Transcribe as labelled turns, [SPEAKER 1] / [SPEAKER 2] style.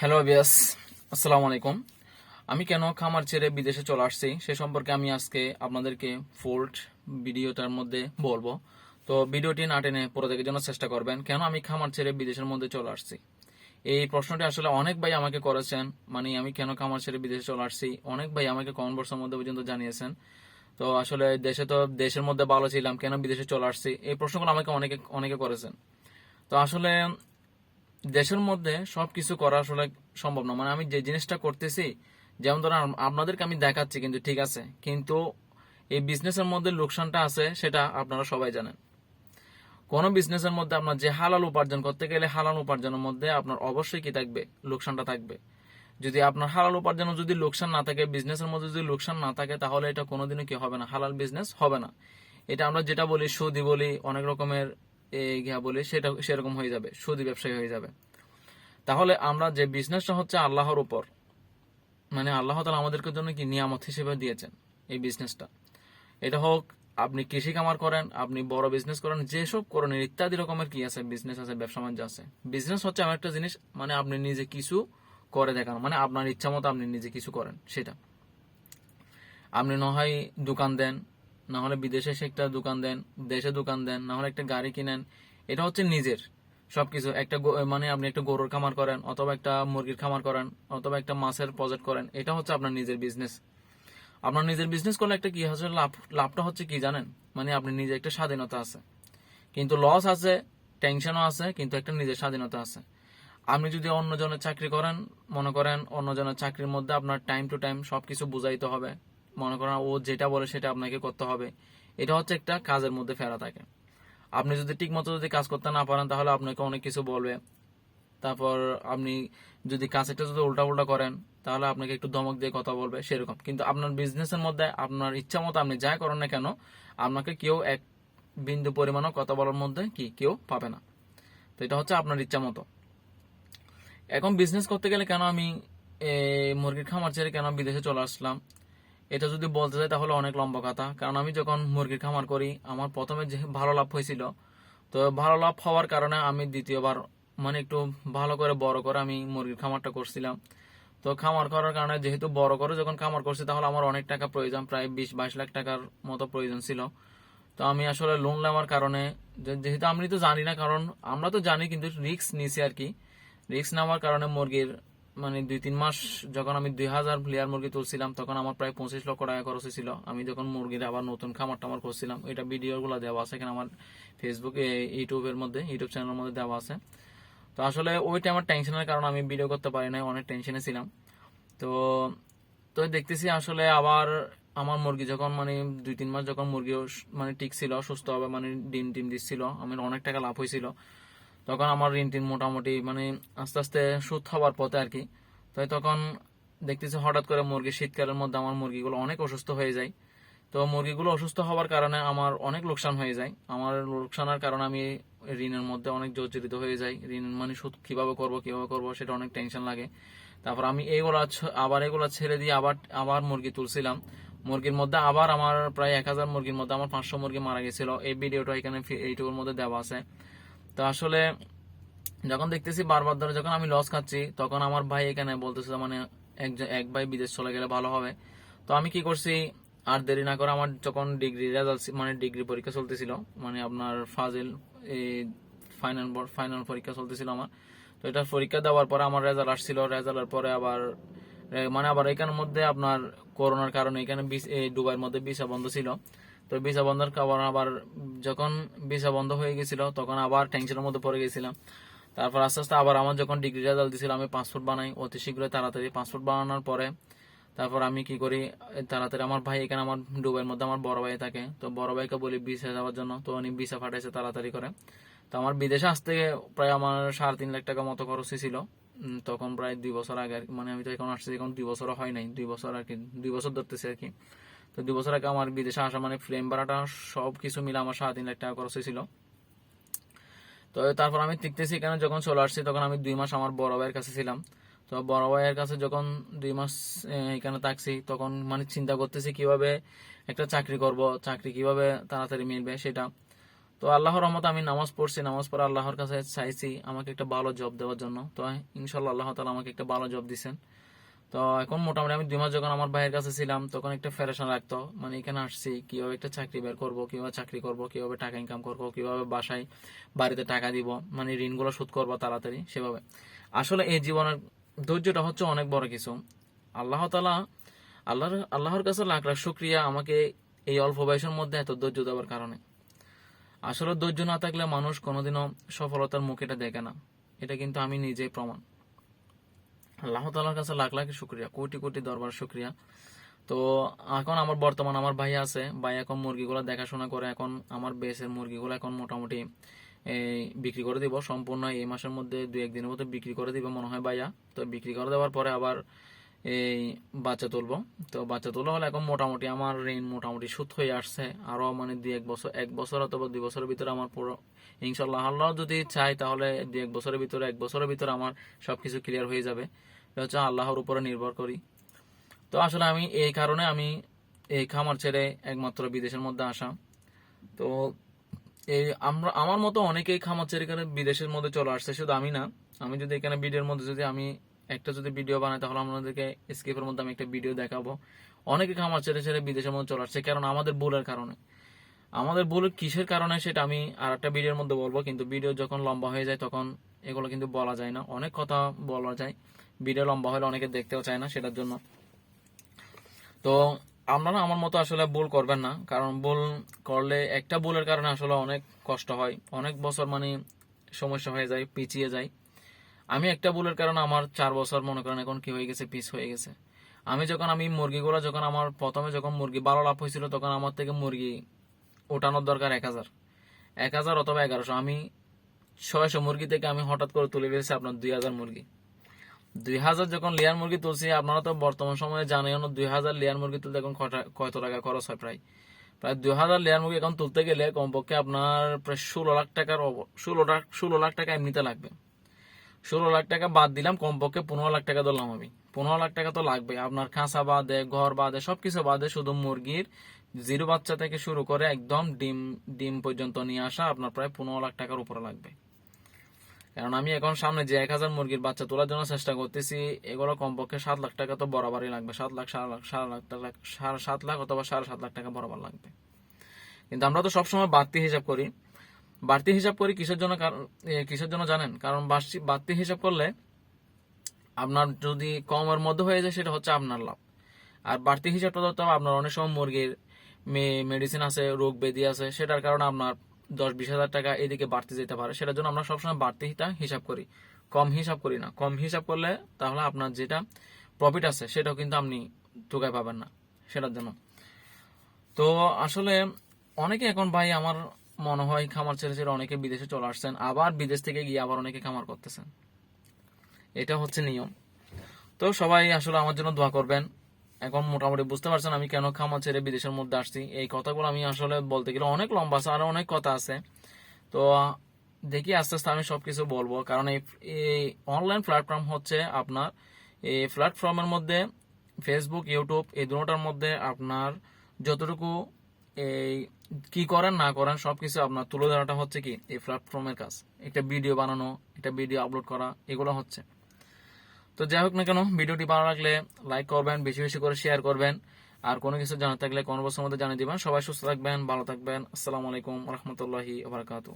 [SPEAKER 1] Hello বিয়াস আসসালামু আলাইকুম। আমি কেন খামার ছেড়ে বিদেশে চলে আসছি সে সম্পর্কে আমি আজকে আপনাদেরকে ফোল্ড ভিডিওটার মধ্যে বলব। তো ভিডিওটি না টেনে পরে দেখার জন্য চেষ্টা করবেন, কেন আমি খামার ছেড়ে বিদেশের মধ্যে চলে আসছি? এই প্রশ্নটি আসলে অনেক ভাই আমাকে করেছেন মানে আমি কেন খামার ছেড়ে বিদেশে চলে আসছি, অনেক ভাই আমাকে কমেন্ট মধ্যে পর্যন্ত জানিয়েছেন। তো আসলে দেশে তো দেশের মধ্যে ভালো ছিলাম, কেন বিদেশে চলে আসছি, এই প্রশ্নগুলো আমাকে অনেকে অনেকে করেছেন। তো আসলে দেশের মধ্যে সবকিছু করা আসলে সম্ভব না। মানে আমি যে জিনিসটা করতেছি, যেমন ধরেন আপনাদেরকে আমি দেখাচ্ছি কিন্তু ঠিক আছে। কিন্তু এই বিজনেসের মধ্যে লোকসানটা আছে সেটা আপনারা সবাই জানেন। কোনো বিজনেসের মধ্যে আপনার যে হালাল উপার্জন করতে গেলে হালাল উপার্জনের মধ্যে আপনার অবশ্যই কি থাকবে? লোকসানটা থাকবে। যদি আপনার হালাল উপার্জনে যদি লোকসান না থাকে বিজনেসের মধ্যে যদি লোকসান না থাকে, তাহলে এটা কোনোদিনও কি হবে না? হালাল বিজনেস হবে না। এটা আমরা যেটা বলি, সুদি বলি, অনেক রকমের গিয়া বলি, সেটা, সেরকম হয়ে যাবে, সুদি ব্যবসায়ী হয়ে যাবে। তাহলে আমরা যে বিজনেসটা হচ্ছে আল্লাহর উপর মানে আল্লাহ তালা আমাদেরকে জন্য কি নিয়ামত হিসেবে দিয়েছেন এই বিজনেসটা এটা হোক, আপনি কৃষি কামার করেন, আপনি বড় বিজনেস করেন, যেসব করেন, ইত্যাদি রকমের কি আছে বিজনেস আছে, ব্যবসা বাণিজ্য আছে। বিজনেস হচ্ছে এমন একটা জিনিস মানে আপনি নিজে কিছু করে দেখানো মানে আপনার ইচ্ছা মতো আপনি নিজে কিছু করেন, সেটা। আপনি না হয় দোকান দেন না হলে বিদেশে এসে একটা দোকান দেন, দেশে দোকান দেন, না হলে একটা গাড়ি কিনেন। এটা হচ্ছে নিজের সবকিছু। একটা মানে আপনি একটা গরুর খামার করেন অথবা একটা মুরগির খামার করেন অথবা একটা মাছের প্রজেক্ট করেন, এটা হচ্ছে আপনার নিজের বিজনেস আপনার নিজের বিজনেস করলে একটা কি হচ্ছে লাভ, লাভটা হচ্ছে কি জানেন? মানে আপনি নিজে একটা স্বাধীনতা আছে। কিন্তু লস আছে টেনশনও আছে, কিন্তু একটা নিজের স্বাধীনতা আছে। আপনি যদি অন্যজনের চাকরি করেন, মনে করেন অন্যজনের চাকরির মধ্যে আপনার টাইম টু টাইম সবকিছু বুঝাইতে হবে। মনে করেন ও যেটা বলে সেটা আপনাকে করতে হবে। এটা হচ্ছে একটা কাজের মধ্যে ফেরা থাকে। আপনি যদি ঠিক মতো যদি কাজ করতে না পারেন, তাহলে আপনাকে অনেক কিছু বলবে। তারপর আপনি যদি কাজটা যদি উল্টা উল্টা করেন, তাহলে আপনাকে একটু ধমক দিয়ে কথা বলবে, সেরকম। কিন্তু আপনার বিজনেসের মধ্যে আপনার ইচ্ছা মতো আপনি যাই করেন না কেন, আপনাকে কেউ এক বিন্দু পরিমাণও কথা বলার মধ্যে কি কেউ পাবে না। তো এটা হচ্ছে আপনার ইচ্ছা মতো। এখন বিজনেস করতে গেলে কেন আমি মুরগির খামার ছেড়ে কেন বিদেশে চলে আসলাম? এটা যদি বলতে চাই তাহলে অনেক লম্বা কথা। কারণ আমি যখন মুরগির খামার করি, আমার প্রথমে যে ভালো লাভ হয়েছিল, তো ভালো লাভ হওয়ার কারণে আমি দ্বিতীয়বার মানে একটু ভালো করে, বড় করে আমি মুরগির খামারটা করছিলাম। তো খামার করার কারণে যেহেতু বড় করে যখন খামার করছি, তাহলে আমার অনেক টাকা প্রয়োজন, প্রায় বিশ বাইশ লাখ টাকার মতো প্রয়োজন ছিল। তো আমি আসলে লোন নেওয়ার কারণে যেহেতু আমি তো জানি না, কারণ আমরা তো জানি কিন্তু রিস্ক নিছি আর কি। রিক্স নেওয়ার কারণে মুরগির মানে দুই তিন মাস যখন আমি দুই হাজার লেয়ার মুরগি তুলছিলাম, তখন আমার প্রায় পঁচিশ লক্ষ টাকা খরচ হয়েছিল। আমি যখন মুরগির আবার নতুন খামার টামার করছিলাম এটা ভিডিওগুলো দেওয়া আছে এখানে আমার ফেসবুক ইউটিউবের মধ্যে ইউটিউব চ্যানেলের মধ্যে দেওয়া আছে। তো আসলে ওই টাইমের টেনশনের কারণে আমি ভিডিও করতে পারি নাই, অনেক টেনশনে ছিলাম। তো তো দেখতেছি আসলে আবার আমার মুরগি যখন মানে দুই তিন মাস যখন মুরগি মানে ঠিক ছিল, সুস্থ হবে মানে ডিম টিম দিচ্ছিল, আমার অনেক টাকা লাভ হয়েছিল। তখন আমার ঋণ টিন মোটামুটি মানে আস্তে আস্তে সুদ হওয়ার পথে আর কি। তাই তখন দেখতেছি হঠাৎ করে মুরগি, শীতকালের মধ্যে আমার মুরগিগুলো অনেক অসুস্থ হয়ে যায়। তো মুরগিগুলো অসুস্থ হওয়ার কারণে আমার অনেক লোকসান হয়ে যায়। আমার লোকসানের কারণে আমি ঋণের মধ্যে অনেক জর্জরিত হয়ে যাই। ঋণ মানে সুদ কীভাবে করব কীভাবে করব সেটা অনেক টেনশন লাগে। তারপর আমি এইগুলো আবার এগুলো ছেড়ে দিয়ে আবার আবার মুরগি তুলছিলাম। মুরগির মধ্যে আবার আমার প্রায় এক হাজার মুরগির মধ্যে আমার পাঁচশো মুরগি মারা গেছিল। এই ভিডিওটা এখানে এইটুকুর মধ্যে দেওয়া আছে। তো আসলে যখন দেখতেছি বারবার ধরে যখন আমি লস খাচ্ছি, তখন আমার ভাই এখানে বলতেছে মানে এক এক ভাই বিদেশ চলে গেলে ভালো হবে। তো আমি কি করছি, আর দেরি না করে আমার যখন ডিগ্রি রেজাল্ট মানে ডিগ্রি পরীক্ষা চলতেছিল মানে আপনার ফাজিল এই ফাইনাল ফাইনাল পরীক্ষা চলতেছিল আমার। তো এটা পরীক্ষা দেওয়ার পরে আমার রেজাল্ট আসছিল রেজাল্টের পরে আবার মানে আবার এখানের মধ্যে আপনার করোনার কারণে এখানে দুবাইয়ের মধ্যে ভিসা বন্ধ ছিল। তো ভিসা বন্ধের কারণ আবার যখন ভিসা বন্ধ হয়ে গেছিল, তখন আবার টেনশনের মধ্যে পড়ে গেছিলাম। তারপর আস্তে আস্তে আবার আমার যখন ডিগ্রি রেজাল্ট দিয়েছিল আমি পাসপোর্ট বানাই। অতি শীঘ্রই তাড়াতাড়ি পাসপোর্ট বানানোর পরে তারপর আমি কি করি তাড়াতাড়ি আমার ভাই এখানে আমার দুবাইয়ের মধ্যে আমার বড় ভাই থাকে। তো বড় ভাইকে বলি ভিসা যাওয়ার জন্য। তো উনি ভিসা পাঠাইছে তাড়াতাড়ি করে। তো আমার বিদেশে আসতে প্রায় আমার সাড়ে তিন লাখ টাকা মতো খরচ ছিল তখন প্রায় দুই বছর আগে। মানে আমি তো এখন আসছি, এখন দুই বছরও হয় নাই। দুই বছর আর কি, দুই বছর ধরতেছে আর কি। তো দুই বছর আগে আমার বিদেশে আসা মানে ফ্রেম ভাড়াটা সব কিছু মিলে আমার সাড়ে তিন লাখ টাকা খরচ হয়েছিল। তো তারপর আমি টিকতেছি এখানে যখন চলে আসছি, তখন আমি দুই মাস আমার বড় ভাইয়ের কাছে ছিলাম। তো বড় ভাইয়ের কাছে যখন দুই মাস এখানে থাকছি, তখন মানে চিন্তা করতেছি কীভাবে একটা চাকরি করব, চাকরি কীভাবে তাড়াতাড়ি মিলবে সেটা। তো আল্লাহর রহমত আমি নামাজ পড়ছি, নামাজ পড়ে আল্লাহর কাছে চাইছি আমাকে একটা ভালো জব দেওয়ার জন্য। তো ইনশাল্লাহ আল্লাহ তালা আমাকে একটা ভালো জব দিছেন। তো এখন মোটামুটি আমি দুই মাস যখন আমার ভাইয়ের কাছে ছিলাম, তখন একটা ফেরেশন লাগতো। মানে এখানে আসছি, কীভাবে একটা চাকরি বের করব, কীভাবে চাকরি করব, কীভাবে টাকা ইনকাম করব, কীভাবে বাসায় বাড়িতে টাকা দিব মানে ঋণগুলো শোধ করব তাড়াতাড়ি সেভাবে। আসলে এই জীবনের ধৈর্যটা হচ্ছে অনেক বড় কিছু। আল্লাহ তালা আল্লাহর আল্লাহর কাছে লাখ লাখ শুক্রিয়া আমাকে এই অল্প বয়সের মধ্যে এত ধৈর্য দেওয়ার কারণে। আসলে ধৈর্য না থাকলে মানুষ কোনোদিনও সফলতার মুখ এটা দেখে না। এটা কিন্তু আমি নিজেই প্রমাণ। আল্লাহ তালার কাছে লাখ লাখ শুক্রিয়া, কোটি কোটি দরবার শুক্রিয়া। তো এখন আমার বর্তমান আমার ভাই আছে, ভাই এখন মুরগিগুলো দেখাশোনা করে, এখন আমার বেসের মুরগিগুলো এখন মোটামুটি বিক্রি করে দিব, সম্পূর্ণ এই মাসের মধ্যে দু একদিনের মধ্যে বিক্রি করে দিবে মনে হয় ভাইয়া। তো বিক্রি করে দেওয়ার পরে আবার এই বাচ্চা তুলবো। তো বাচ্চা তোলা হলে এখন মোটামুটি আমার ঋণ মোটামুটি সুদ হয়ে আসছে। আরও মানে দুই এক বছর এক বছর অথবা দুই বছরের ভিতরে আমার পুরো ইনশাল্লাহ আল্লাহ যদি চাই তাহলে দুই এক বছরের ভিতরে, এক বছরের ভিতরে আমার সবকিছু ক্লিয়ার হয়ে যাবে। হচ্ছে আল্লাহর উপরে নির্ভর করি। তো আসলে আমি এই কারণে আমি এই খামার ছেড়ে একমাত্র বিদেশের মধ্যে আসা। তো এই আমরা, আমার মতো অনেকেই খামার ছেড়ে এখানে বিদেশের মধ্যে চলে আসছে, শুধু আমি না। আমি যদি এখানে ভিডিওর মধ্যে যদি আমি একটা যদি ভিডিও বানাই তাহলে আপনাদেরকে স্কেপের মধ্যে আমি একটা ভিডিও দেখাবো। অনেকে খামার ছেড়ে ছেড়ে বিদেশের মধ্যে চলে আসছে, কারণ আমাদের ভুলের কারণে। আমাদের ভুল কিসের কারণে সেটা আমি আর একটা ভিডিওর মধ্যে বলব, কিন্তু ভিডিও যখন লম্বা হয়ে যায়, তখন এগুলো কিন্তু বলা যায় না। অনেক কথা বলা যায়। ভিডিও লম্বা হলে অনেকে দেখতেও চায় না সেটার জন্য। তো আপনারা আমার মতো আসলে ভুল করবেন না, কারণ ভুল করলে একটা ভুলের কারণে আসলে অনেক কষ্ট হয়, অনেক বছর মানে সমস্যা হয়ে যায়, পিছিয়ে যায়। আমি একটা ভুলের কারণে আমার চার বছর মনে করেন এখন কি হয়ে গেছে পিস হয়ে গেছে। আমি যখন আমি মুরগিগুলো যখন আমার প্রথমে যখন মুরগি ভালো লাভ হয়েছিল, তখন আমার থেকে মুরগি ওঠানোর দরকার এক হাজার। এক হাজার অথবা এগারোশো। আমি ছয়শো মুরগি থেকে আমি হঠাৎ করে তুলে ফেলেছি আপনার দুই হাজার মুরগি। দুই হাজার যখন লেয়ার মুরগি তুলছি, আপনারা তো বর্তমান সময়ে জানেন, দুই হাজার লেয়ার মুরগি তুলতে এখন কত টাকা খরচ হয় প্রায়? প্রায় দুই হাজার লেয়ার মুরগি এখন তুলতে গেলে কমপক্ষে আপনার প্রায় ষোলো লাখ টাকার ষোলো লাখ ষোলো লাখ টাকা এমনিতে লাগবে। ষোলো লাখ টাকা বাদ দিলাম, কমপক্ষে পনেরো লাখ টাকা ধরলাম আমি। পনেরো লাখ টাকা তো লাগবে আপনার খাঁচা বাদে, ঘর বাদে, সবকিছু বাদে শুধু মুরগির জিরো বাচ্চা থেকে শুরু করে একদম ডিম ডিম পর্যন্ত নিয়ে আসা আপনার প্রায় পনেরো লাখ টাকার উপরে লাগবে। কারণ আমি এখন সামনে যে এক হাজার মুরগির বাচ্চা তোলার জন্য চেষ্টা করতেছি, এগুলো কমপক্ষে সাত লাখ টাকা তো বরাবরই লাগবে। সাত লাখ, সাড়ে লাখ সাড়ে লাখ টাকা সাড়ে সাত লাখ অথবা সাড়ে সাত লাখ টাকা বরাবর লাগবে। কিন্তু আমরা তো সবসময় বাড়তি হিসাব করি। বাড়তি হিসাব করি কিসের জন্য কিসের জন্য জানেন? কারণ বাড়তি বাড়তি হিসাব করলে আপনার যদি কমের মধ্যে হয়ে যায়, সেটা হচ্ছে আপনার লাভ। আর বাড়তি হিসাবটা ধরতে হবে আপনার অনেক সময় মুরগির মেডিসিন আছে, রোগ ব্যাধি আছে, সেটার কারণে আপনার দশ বিশ হাজার টাকা এদিকে বাড়তে যেতে পারে। সেটার জন্য আমরা সবসময় বাড়তিটা হিসাব করি। কম হিসাব করি না। কম হিসাব করলে তাহলে আপনার যেটা প্রফিট আছে, সেটাও কিন্তু আপনি টোকায় পাবেন না সেটার জন্য। তো আসলে অনেকে এখন ভাই আমার মনে হয় খামার ছেড়ে ছেড়ে অনেকে বিদেশে চলে আসছেন, আবার বিদেশ থেকে গিয়ে আবার অনেকে খামার করতেছেন। এটা হচ্ছে নিয়ম। তো সবাই আসলে আমার জন্য দোয়া করবেন। এখন মোটামুটি বুঝতে পারছেন আমি কেন খামার ছেড়ে বিদেশের মধ্যে আসছি। এই কথাগুলো আমি আসলে বলতে গেলে অনেক লম্বা আছে আরও অনেক কথা আছে। তো দেখি আস্তে আস্তে আমি সবকিছু বলব। কারণ এই এই অনলাইন প্ল্যাটফর্ম হচ্ছে আপনার, এই প্ল্যাটফর্মের মধ্যে ফেসবুক ইউটিউব এই দুটোটার মধ্যে আপনার যতটুকু এই কি করেন, না করেন, সবকিছু আপনার তুলে ধরাটা হচ্ছে কি, এই প্ল্যাটফর্মের কাজ। একটা ভিডিও বানানো, একটা ভিডিও আপলোড করা, এগুলো হচ্ছে। তো যাই হোক না কেন, ভিডিওটি ভালো লাগলে লাইক করবেন, বেশি বেশি করে শেয়ার করবেন। আর কোনো কিছু জানা থাকলে কোনো বছর মধ্যে জানিয়ে দিবেন। সবাই সুস্থ থাকবেন, ভালো থাকবেন। আসসালামু আলাইকুম, রহমতুল্লাহি বারাকাতু